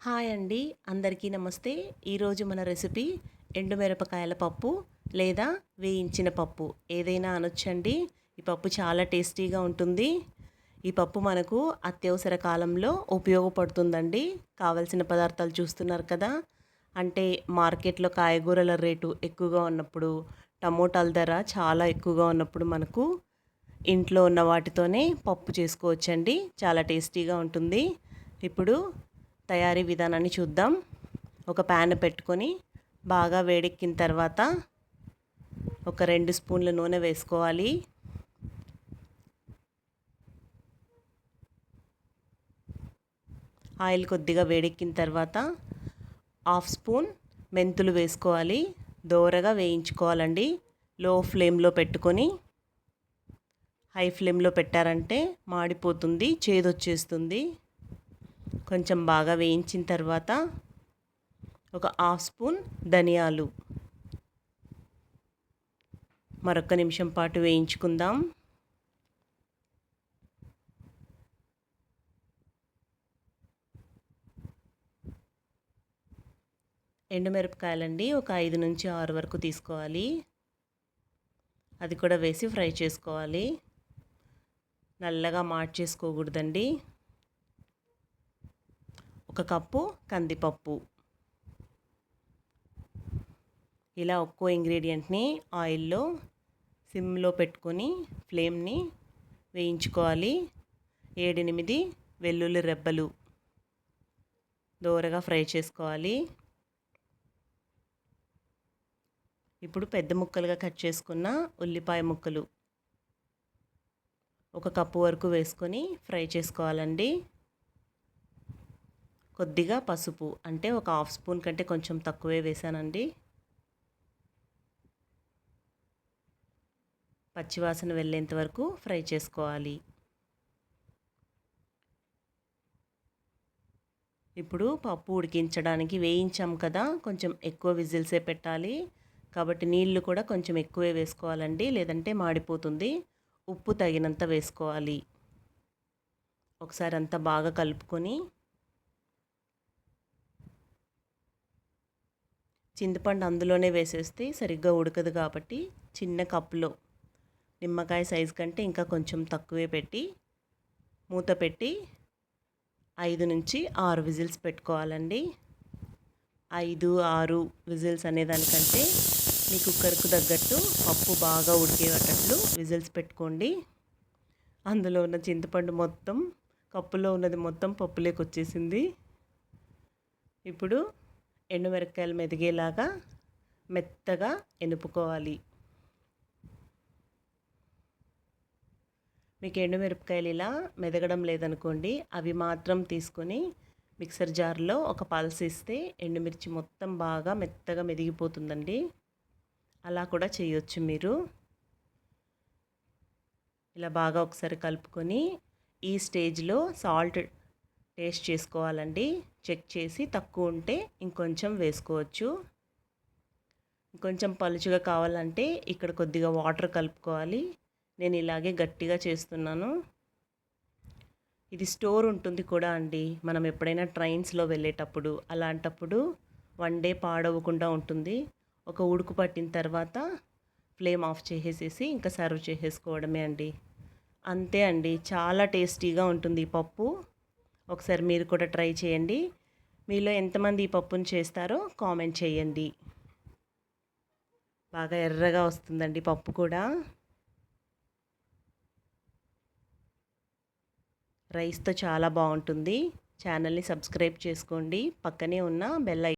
Hi అండి. అందరికీ నమస్తే. ఈరోజు మన రెసిపీ ఎండుమిరపకాయల పప్పు లేదా వేయించిన పప్పు. ఏదైనా అనొచ్చండి. ఈ పప్పు చాలా టేస్టీగా ఉంటుంది. ఈ పప్పు మనకు అత్యవసర కాలంలో ఉపయోగపడుతుందండి. కావలసిన పదార్థాలు చూస్తున్నారు కదా. అంటే మార్కెట్లో కాయగూరల రేటు ఎక్కువగా ఉన్నప్పుడు టమోటాల ధర చాలా ఎక్కువగా ఉన్నప్పుడు మనకు ఇంట్లో ఉన్న వాటితోనే పప్పు చేసుకోవచ్చండి. చాలా టేస్టీగా ఉంటుంది. ఇప్పుడు తయారీ విధానాన్ని చూద్దాం. ఒక ప్యాన్ పెట్టుకొని బాగా వేడెక్కిన తర్వాత ఒక రెండు స్పూన్ల నూనె వేసుకోవాలి. ఆయిల్ కొద్దిగా వేడెక్కిన తర్వాత హాఫ్ స్పూన్ మెంతులు వేసుకోవాలి. దోరగా వేయించుకోవాలండి. లో ఫ్లేమ్లో పెట్టుకొని హై ఫ్లేమ్లో పెట్టారంటే మాడిపోతుంది చేదొచ్చేస్తుంది. కొంచెం బాగా వేయించిన తర్వాత ఒక హాఫ్ స్పూన్ ధనియాలు. మరొక నిమిషం పాటు వేయించుకుందాం. ఎండుమిరపకాయలండి ఒక ఐదు నుంచి ఆరు వరకు తీసుకోవాలి. అది కూడా వేసి ఫ్రై చేసుకోవాలి. నల్లగా మార్చేసుకోకూడదండి. ఒక కప్పు కందిపప్పు. ఇలా ఒక్కో ఇంగ్రీడియంట్ని ఆయిల్లో సిమ్లో పెట్టుకొని ఫ్లేమ్ని వేయించుకోవాలి. ఏడెనిమిది వెల్లుల్లి రెబ్బలు దోరగా ఫ్రై చేసుకోవాలి. ఇప్పుడు పెద్ద ముక్కలుగా కట్ చేసుకున్న ఉల్లిపాయ ముక్కలు ఒక కప్పు వరకు వేసుకొని ఫ్రై చేసుకోవాలండి. కొద్దిగా పసుపు అంటే ఒక హాఫ్ స్పూన్ కంటే కొంచెం తక్కువే వేసానండి పచ్చివాసన వెళ్ళేంత వరకు ఫ్రై చేసుకోవాలి. ఇప్పుడు పప్పు ఉడికించడానికి వేయించాం కదా కొంచెం ఎక్కువ విజిల్సే పెట్టాలి. కాబట్టి నీళ్ళు కూడా కొంచెం ఎక్కువే వేసుకోవాలండి లేదంటే మాడిపోతుంది. ఉప్పు తగినంత వేసుకోవాలి. ఒకసారి అంతా బాగా కలుపుకొని చింతపండు అందులోనే వేసేస్తే సరిగ్గా ఉడకదు కాబట్టి చిన్న కప్పులో నిమ్మకాయ సైజు కంటే ఇంకా కొంచెం తక్కువే పెట్టి మూత పెట్టి ఐదు నుంచి ఆరు విజిల్స్ పెట్టుకోవాలండి. ఐదు ఆరు విజిల్స్ అనేదానికంటే మీ కుక్కర్కు తగ్గట్టు పప్పు బాగా ఉడికేటట్లు విజిల్స్ పెట్టుకోండి. అందులో ఉన్న చింతపండు మొత్తం కప్పులో ఉన్నది మొత్తం పప్పులోకి వచ్చేసింది. ఇప్పుడు ఎండుమిరపకాయలు మెదిగేలాగా మెత్తగా ఎనుపుకోవాలి. మీకు ఎండుమిరపకాయలు ఇలా మెదగడం లేదనుకోండి అవి మాత్రం తీసుకొని మిక్సర్ జార్లో ఒక పల్స్ ఇస్తే ఎండుమిర్చి మొత్తం బాగా మెత్తగా మెదిగిపోతుందండి. అలా కూడా చేయొచ్చు మీరు. ఇలా బాగా ఒకసారి కలుపుకొని ఈ స్టేజ్లో సాల్ట్ టేస్ట్ చేసుకోవాలండి. చెక్ చేసి తక్కువ ఉంటే ఇంకొంచెం వేసుకోవచ్చు. ఇంకొంచెం పలుచుగా కావాలంటే ఇక్కడ కొద్దిగా వాటర్ కలుపుకోవాలి. నేను ఇలాగే గట్టిగా చేస్తున్నాను. ఇది స్టోర్ ఉంటుంది కూడా అండి. మనం ఎప్పుడైనా ట్రైన్స్లో వెళ్ళేటప్పుడు అలాంటప్పుడు వన్ డే పాడవకుండా ఉంటుంది. ఒక ఉడుకు పట్టిన తర్వాత ఫ్లేమ్ ఆఫ్ చేసేసి ఇంకా సర్వ్ చేసేసుకోవడమే అండి. అంతే అండి. చాలా టేస్టీగా ఉంటుంది ఈ పప్పు. ఒకసారి మీరు కూడా ట్రై చేయండి. మీలో ఎంతమంది ఈ పప్పును చేస్తారో కామెంట్ చేయండి. బాగా ఎర్రగా వస్తుందండి పప్పు కూడా. రైస్తో చాలా బాగుంటుంది. ఛానల్ని సబ్స్క్రైబ్ చేసుకోండి. పక్కనే ఉన్న బెల్